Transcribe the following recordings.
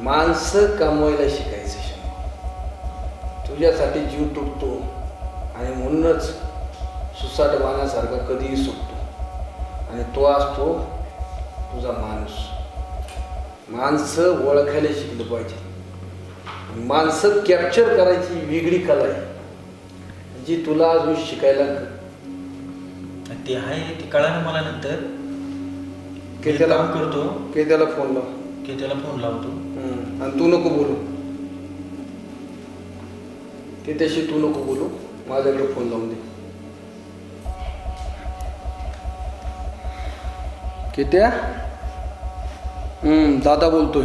माणसं कमवायला शिकायचं शंभू तुझ्यासाठी जीव तुटतो आणि म्हणूनच सुसाट बाणासारखा कधीही सुटतो. आणि तो असतो तुझा माणूस. माणसं ओळखायला शिकलं पाहिजे. माणसं कॅप्चर करायची वेगळी कला आहे. जी तुला अजून शिकायला ते आहे ते कळालं मला नंतर. की मी त्याला काम करतो. की त्याला फोन लाव. की त्याला फोन लावतो. हम्म. आणि तू नको बोलू. ते त्याशी तू नको बोलू. माझ्याकडे फोन लावून दे. कित्या? हम्म, दादा बोलतोय.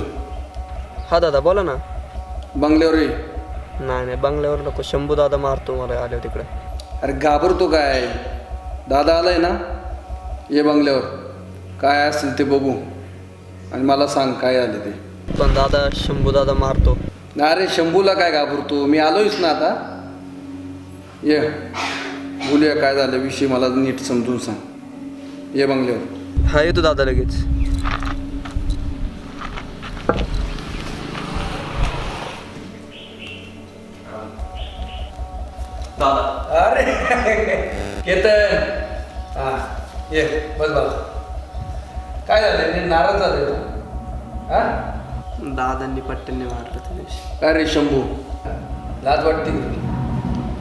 हा दादा बोला ना. बंगल्यावर ये. नाही नाही बंगल्यावर नको. शंभू दादा मारतो मला आले तिकडे. अरे घाबरतो काय? दादा आलाय ना? ये बंगल्यावर. काय असेल ते बघू. आणि मला सांग काय आले ते? पण दादा शंभू दादा मारतो. अरे शंभूला काय घाबरतो? मी आलोयच ना आता. ये बोलूया काय झालं विषय मला नीट समजून सांग. ये बंगल्यावर. हा येतो दादा लगेच. दादा. अरे केतन. हा ये बस बस काय झालं? मी नाराज झाले हा? दादांनी पट्ट्यांनी मारलं त्या दिवशी. अरे शंभू? लाज वाटते का तुला?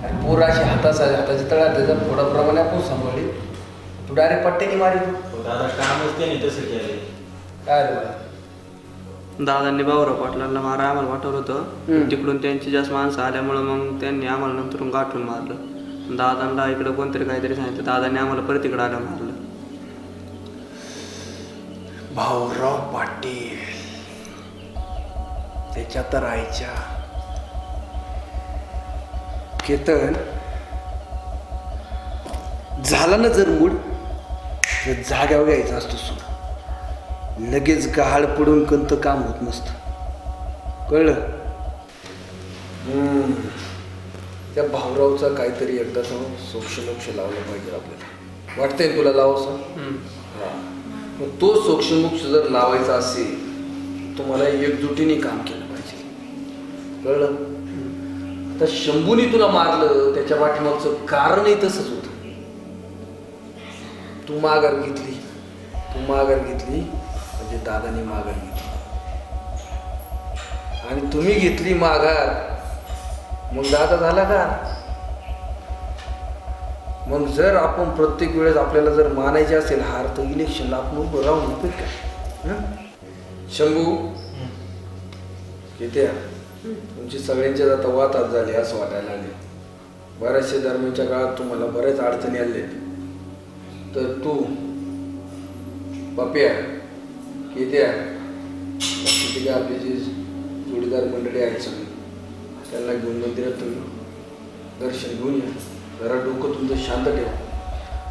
अरे पोर अशी हाताचा हाताची तळा त्याचा थोडाप्रमाणे आपण सांभाळली तू डायरेक्ट पट्ट्याने मारी हो, दादा कामच त्याने तसं केलं काय रे बाळा? दादांनी बाबूराव पाटलांना मारा आम्हाला वाटवलं हम्म. होतं तिकडून त्यांची जास्त माणसं आल्यामुळं मग त्यांनी आम्हाला नंतरून गाठून मारलं. दादांना इकडं कोणतरी काहीतरी सांगितलं. दादांनी आम्हाला परत इकडं आलं मारलं. भाऊराव पाटील. त्याच्या तर राहायच्या. केतन. झाला ना जर मूड तर जाग्यावर घ्यायचा असतो सुद्धा लगेच गहाळ पडून कंत काम होत नसतं. कळलं? हम्म. त्या भाऊरावचा काहीतरी एकदा सोक्ष मोक्ष लावलं पाहिजे आपल्याला. वाटतंय तुला लावसं हा. मग तो सोक्षमोक्ष जर लावायचा असेल तुम्हाला एकजुटीने काम केलं पाहिजे. कळलं? आता शंभूने तुला मारलं त्याच्या पाठीमागचं कारणही तसंच होतं. तू माघार घेतली. तू माघार घेतली म्हणजे दादाने माघार घेतली. आणि तुम्ही घेतली माघार. मग दादा झाला का? मग जर आपण प्रत्येक वेळेस आपल्याला जर मानायचे असेल हार तर इलेक्शनला आपण उभं राहून उपयोग काय शंभू किती आहे? तुमची सगळ्यांच्याच आता वातात झाली असं वाटायला आले बऱ्याचशा दरम्यानच्या काळात तुम्हाला बऱ्याच अडचणी आले तर तू पप्या किती आहे? काय आपली जी जोडीदार मंडळी आहेत सगळी? त्यांना घेऊन मंदिरात तुम्ही दर्शन घेऊन या. जरा डोकं तुमचं शांत ठेवा.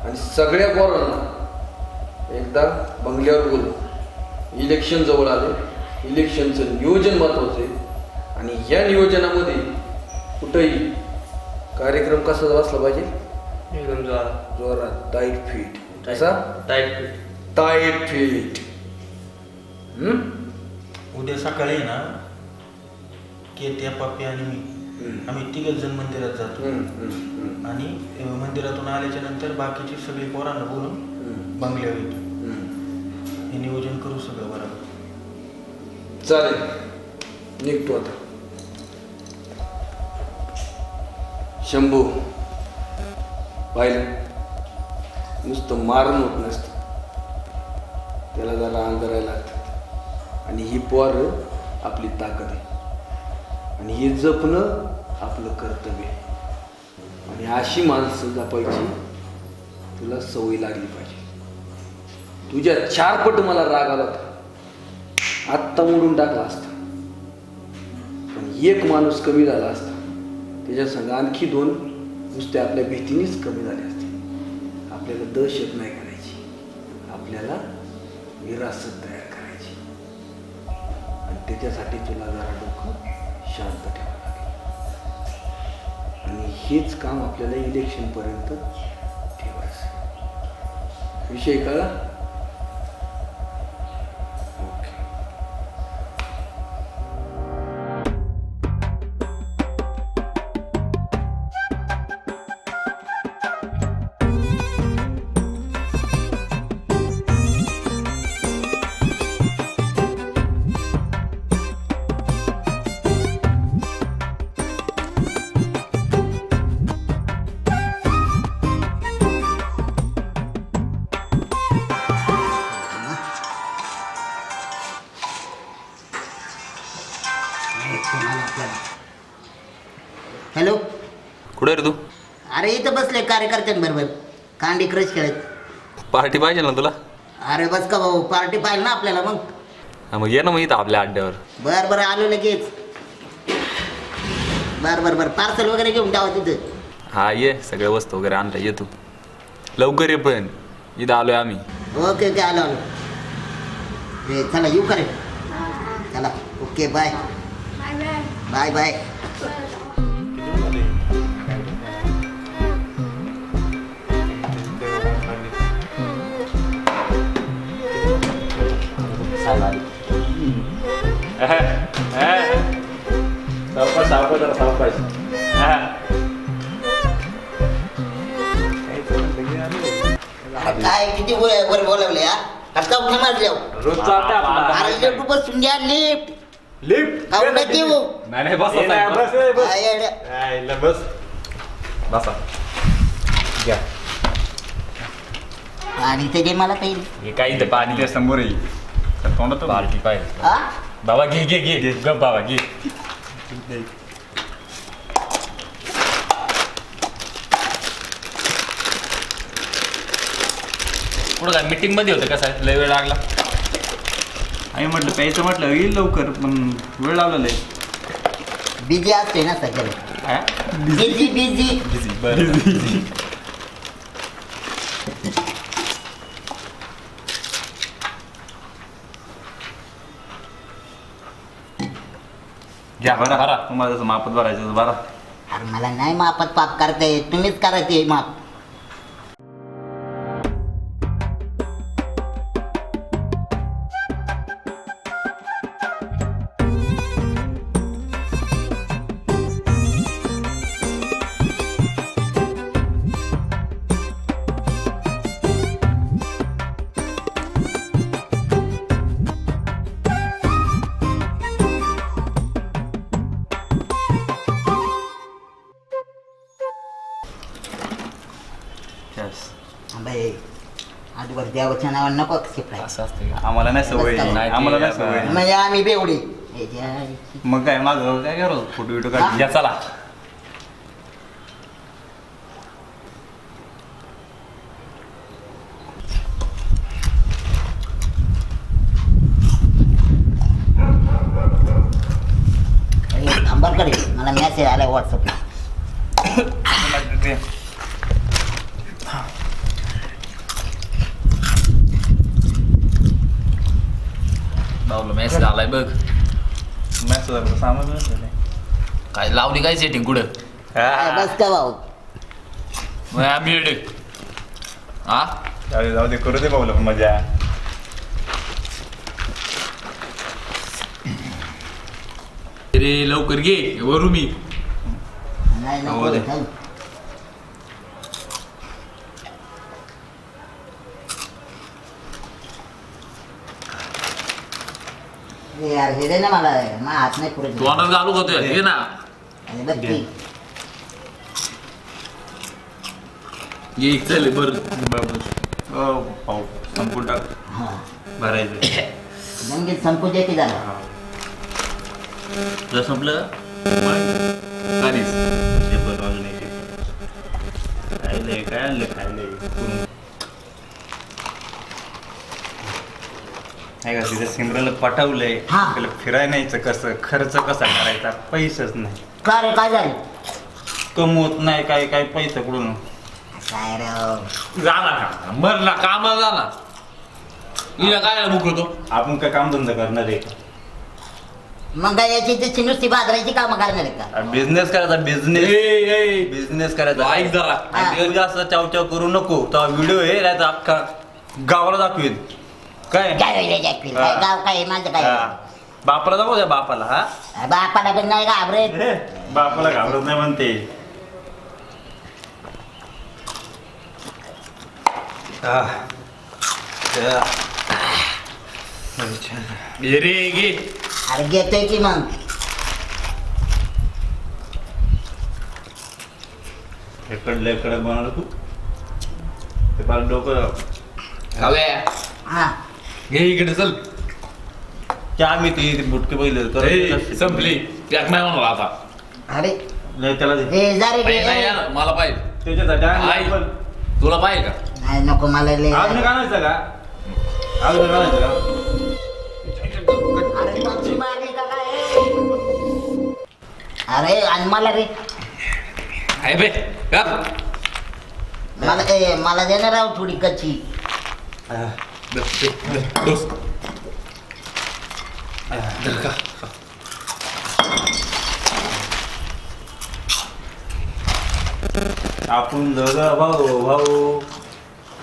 आणि सगळ्या पोरांना एकदा बंगल्यावर बोलू इलेक्शन जवळ आले. इलेक्शनचं नियोजन महत्वाचं आहे. आणि या नियोजनामध्ये कुठंही कार्यक्रम कसा असला पाहिजे? एकदम जोरात जोरात टाईट फिट कसा? टाईट फिट टाईट फिट उद्या सकाळी आहे ना केत्या पप्पी आणि मी. आम्ही तिघच जण मंदिरात जातो. आणि मंदिरातून आल्याच्यानंतर बाकीची सगळी पोरांना बोलून बंगल्यावर येतो हे नियोजन करू सगळं बरोबर चालेल. निघतो आता. शंभू पाहिलं? नुसतं मारण होत नसतं. त्याला जरा अंग करायला लागतात आणि ही पोर आपली ताकद आहे. आणि हे जपणं आपलं कर्तव्य आहे. आणि अशी माणसं जपायची तुला सवय लागली पाहिजे. तुझ्या चार पट मला राग आला होता. आत्ता मोडून टाकला असता. पण एक माणूस कमी झाला असता. त्याच्या संग आणखी दोन नुसते आपल्या भीतीनेच कमी झाले असते. आपल्याला दहशत नाही करायची. आपल्याला विरासत तयार करायची. आणि त्याच्यासाठी तुला जरा डोकं शांत ठेवावं लागेल. आणि हेच काम आपल्याला इलेक्शनपर्यंत ठेवायचं विषय कळला? इथं बसले कार्यकर्त्यांबरोबर. कांडी क्रश खेळत पार्टी पाहिजे ना तुला? अरे बस का भाऊ पार्टी पाहिजे ना आपल्याला मग. हा, मग ये ना मग इथं आपल्या अड्ड्यावर. बर बरं आलो लगेच. बर बर बर पार्सल वगैरे घेऊन टावा तिथं. हा ये सगळ्या वस्तू वगैरे आणता ये तू. लवकर ये पण. इथं आलोय आम्ही. ओके ओके आलो आलो. चला येऊ का रे? चला ओके बाय बाय बाय सावकाश जरा सावकाश. अरे काय किती वर बोलवले आता उठा मारले अरे लिफ्ट बसून घ्या लिफ्ट लिफ्ट खाऊ नका येऊ नाही नाही बस बस घ्या. आणि ते दे मला काही हे काय इथं पाणी? ते समोर येईल तर तोंडात पार्टी पाहिजे हा बाबा घे घे घे. गप बाबा घे. कुठं काय मीटिंगमध्ये होतं कसं लय वेळ लागला. आम्ही म्हटलं प्यायचं म्हटलं येईल लवकर पण वेळ लावलेला आहे बिझी असते ना सध्याला बिझी बिझी घ्या बरा. बरा तुम्हाला जसं मापत भरायचं तसं भरा. अरे मला नाही मापात पाप करता येत. तुम्हीच करा ते माप. नावानं नको असं असतं का? आम्हाला नाही सवय. नाही ते आम्हाला नाही आता- सवय. म्हणजे आम्ही बेवडी. हे जे- मग काय माझं काय करू? फोटो बिटो काढ या चला. नंबरकडे मला मेसेज आलाय व्हॉट्सअपला बाबूला मेसेज आलाय बघ मॅच सामान नाही. काय सेटिंग कुठं? काय बस का भाऊ? मग आम्ही येडे. हा? जाऊ दे जाऊ दे करू दे बाबूला पण मजा. रे लवकर घे. वरू मी. नाही दे. नाही यार हे दे ना मला. मा हात नाही पुरत. तू ऑर्डर घालू होतोय घे ना. आणि बघ की घे चल बर हो पाहू संपून टाक हा भरायचं गंगेत संपू दे की झालं तुला संपलं काढीस ते बरं अजून एक खायले काय आणलं खायले नाही का तिथे सिमरनला पटवलंय हा. त्याला फिरायला न्यायचं कसं खर्च कसा करायचा पैसेच नाही का रे काय झालं? कमवत नाही काय काय पैसे कुठून? काय रे हो. झाला का मरला कामाला झाला हिला काय मुकतो आपण काय कामधंदा करणार आहे? मग काय याची त्याची नुसती बाजरायची कामं करणार आहे का? बिझनेस करायचा बिझनेस बिझनेस करायचा. ऐक जरा. आणि जास्त चावचाव करू नको. तर व्हिडिओ नाही तर अख्खा गावाला दाखवेल काय? काय होईल? काय हा. गाव काय माझं काय? हा. बापाला दाखव द्या बापाला हा. बापाला पण नाही घाबरेत. हे, बापाला घाबरत नाही म्हणते. आह. अच्छा. रे अरे घेतोय की मग. हे कडलं हे कडक बनवलं तू. ते पाल डोकं काव्या हा. घे इकडे चल. की आम्ही ते बुटके बैल संपली. त्यात नाही म्हणाला आता. अरे. नाही त्याला दे. हे जा रे नाही, नाही. यार, मला पाहिजे. त्याच्यासाठी आई, आम्ही पण- तुला पाहिजे का? नाही नको मला लय अजून एक आणायचं का? अजून एक आणायचं का? अरे मच्छी मारली का काय? अरे आणि मला रे. आहे बे का मला ए मला देणार राव थोडी कच्ची. डोस आपण दोघं भाऊ भाऊ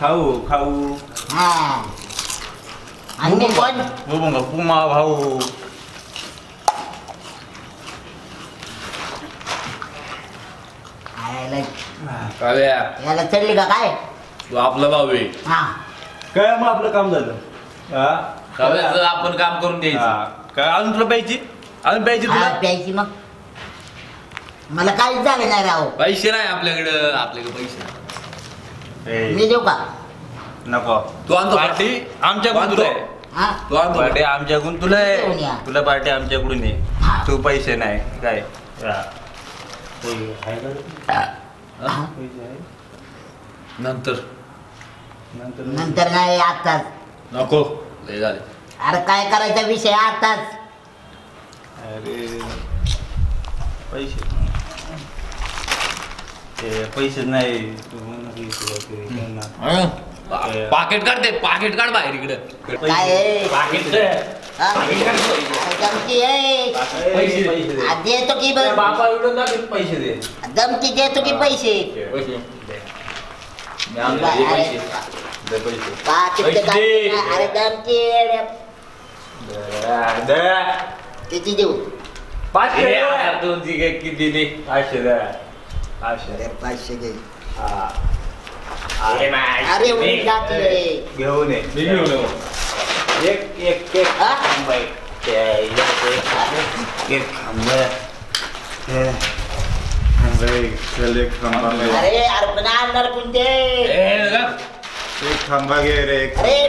खाऊ खाऊ. हा. आणि मी पण हो मग पुमा भाऊ. आयला- काव्या. याला चढली का काय? तू आपला भाऊ आहे. हा. काय मग आपलं काम झालं. हा? काव्याचं आपण काम करून द्यायचं हा. काय अजून तुला प्यायची? अजून प्यायची हा, तुला? प्यायची मग. मला काहीच झालं नाही राव. पैसे नाही आपल्याकडं आपल्याकडे पैसे नाही. मी देऊ का? नको. तू आणतो का? पार्टी आमच्याकडून आणतो. तुला आहे. हा? तू आणतो का? पार्टी आमच्याकडून तुला घेऊन या. आहे तुला पार्टी आमच्याकडून आहे. हा. तू पैसे नाही. काय? हा. नंतर नंतर. नंतर नाही आताच नको. लय झाले. अरे काय करायचा विषय आताच अरे पैसे ते पैसे नाही तू म्हणा की तुला ते देणार. हं? पा- पाकिट काढ ते पाकिट काढ बाहेर इकडे काय आहे? पाकिट हा? अरे धमकी आहे पैसे पैसे दे. देतो की बघ बापा एवढं ना पैसे दे धमकी देतो की पैसे पैसे मी आणतो अरे, पैसे दे पैसे पाकिट पैसे दे. अरे धमकी आहे. दे. किती देऊ पाचशे हे दे. हजार दोन ती काय किती दे पाचशे दे. पाचशे अरे पाचशे घे हा. अरे उडी टाकले घेऊन ये मी घेऊन येऊ. एक एक एक हा? खांब आहे. ते एक- एक खांब आहे. ते खांब आहे. चल एक खांबा घे. अरे अरे पण आणणार कोणते ए. एक खांबा घे रे एक अरे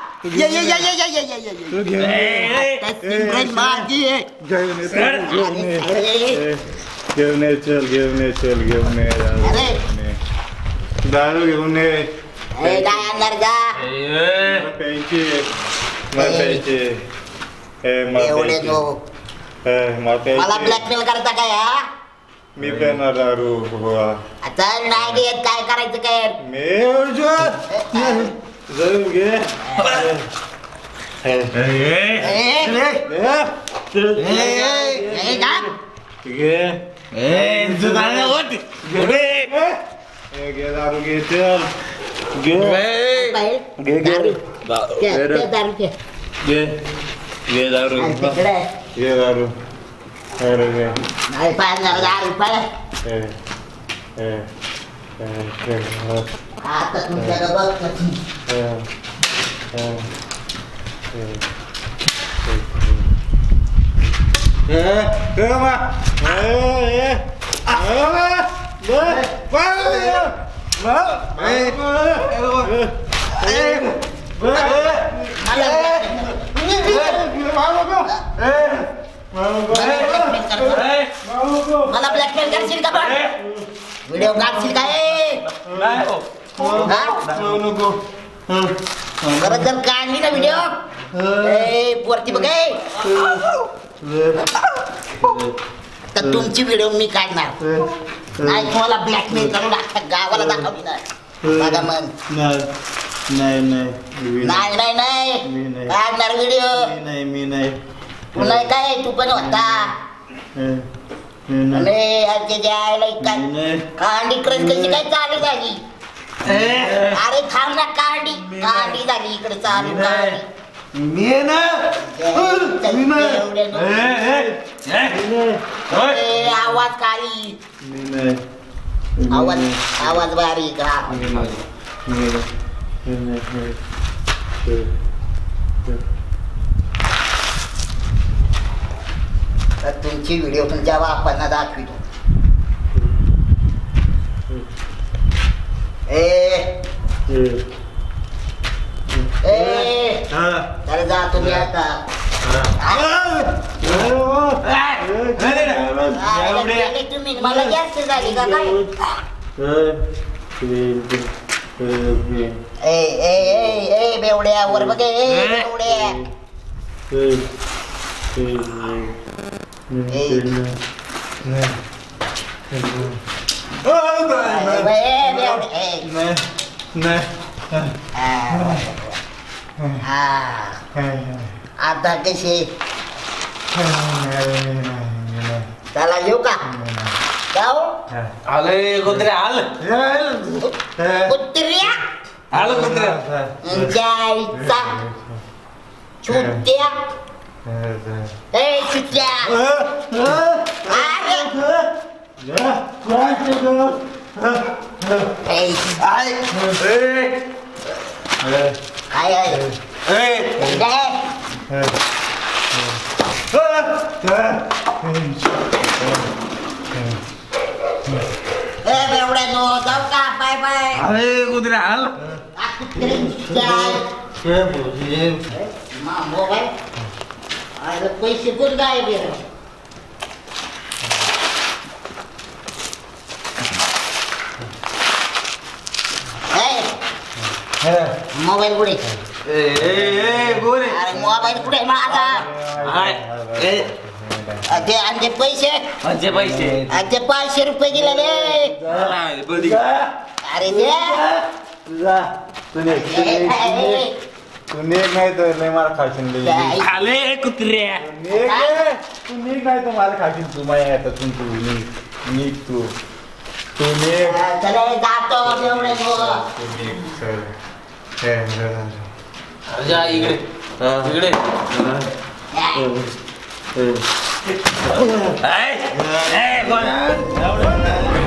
ये तू ओम भग स्वाहा ये ये. ये ये ये ये ये. ये तू घेऊन ये. आता सिमरन मागी आहे. घेऊन ये तू, घेऊन ये अरे, ए, घेऊन ये चल घेऊन ये चल घेऊन ये दारू अरे. घेऊन ये. दारू घेऊन ये. ए, काय आणणार जा. ए, मला प्यायची मला ए. प्यायची ए, मला एवढे प्यायची. नो ए, मला मला प्यायची ब्लॅकमेल करता काय हा? मी पेणार दारू बुवा. आता नाही देत. काय करायचं काय? मी उजवत. ए, Dừng ghê. Ê. Ê. Ê. Ê. Ê. Zıdanı ot. Ghê. Ê ghê daru ghê tel. Ghê. Ghê. Ghê ghê. Ghê daru ghê. Ghê. Ghê daru. Ghê daru. Ghê daru. Này pa daru pa. Ê. Ê. Ê. Ê. Atas mong gagabag na Yeah. Yeah. Eh, eh, ma. Eh, eh. Eh. Eh, Eh, ma. Eh, Eh, ma. Eh, हा? परत जर काढली ना video वरती बघ ए. तर तुमची video मी काढणार. नाही तुम्हाला ब्लॅकमेल करून अख्ख्या गावाला दाखवली नाही. बघा मग. नाही नाही नाही. नाही. नाही मी नाही. काढणार व्हिडिओ मी नाही मी नाही. तू नाही काय तू पण होता. मी नाही. अरे आजच्या जायला काय मी नाही. कांडी क्रश कशी काय चालू झाली? अरे थांब ना कांडी कांडी झाली इकडे चालू. कांडी मी ना आवाज काळी आवाज आवाज बारीक हा तर तुमची व्हिडिओ तुमच्या बापांना दाखवितो ए ए तर जा तुम्ही आता आ, गेले तुम्ही मला जास्त झाली का काय ए ए ए ए बेवड्या वर बघ ए बेवड्या ए ए, आता कशी त्याला येऊ का जाऊ आलंय कुत्र्या आलं कुत्र्या आलं कुत्र्या जायचा छुट्या ए छुट्या अरे ए, आय काय आहे दे. ए बेवड्या नो जाऊ का बाय बाय अरे कुत्र्या आलं आ, कुत्रे, जाय. मा मोबाईल अरे पैसे कोण गायब आहे? ए, मोबाईल कुठे? ए ए गोरे अरे मोबाईल कुठे आहे माझा? ते आणि ते पैसे? आणि ते पाचशे रुपये गेलेले बदी अरे दे. तू नाही तर लय मार खाशील लय. ए, आले कुत्र्या. आहे. तू नाही तर मला खाशील तू. माझ्या हातातून तू. तू. तू चला जातो. तू चल. हे. जा इकडे. इकडे. ए, ए, ए, कोण?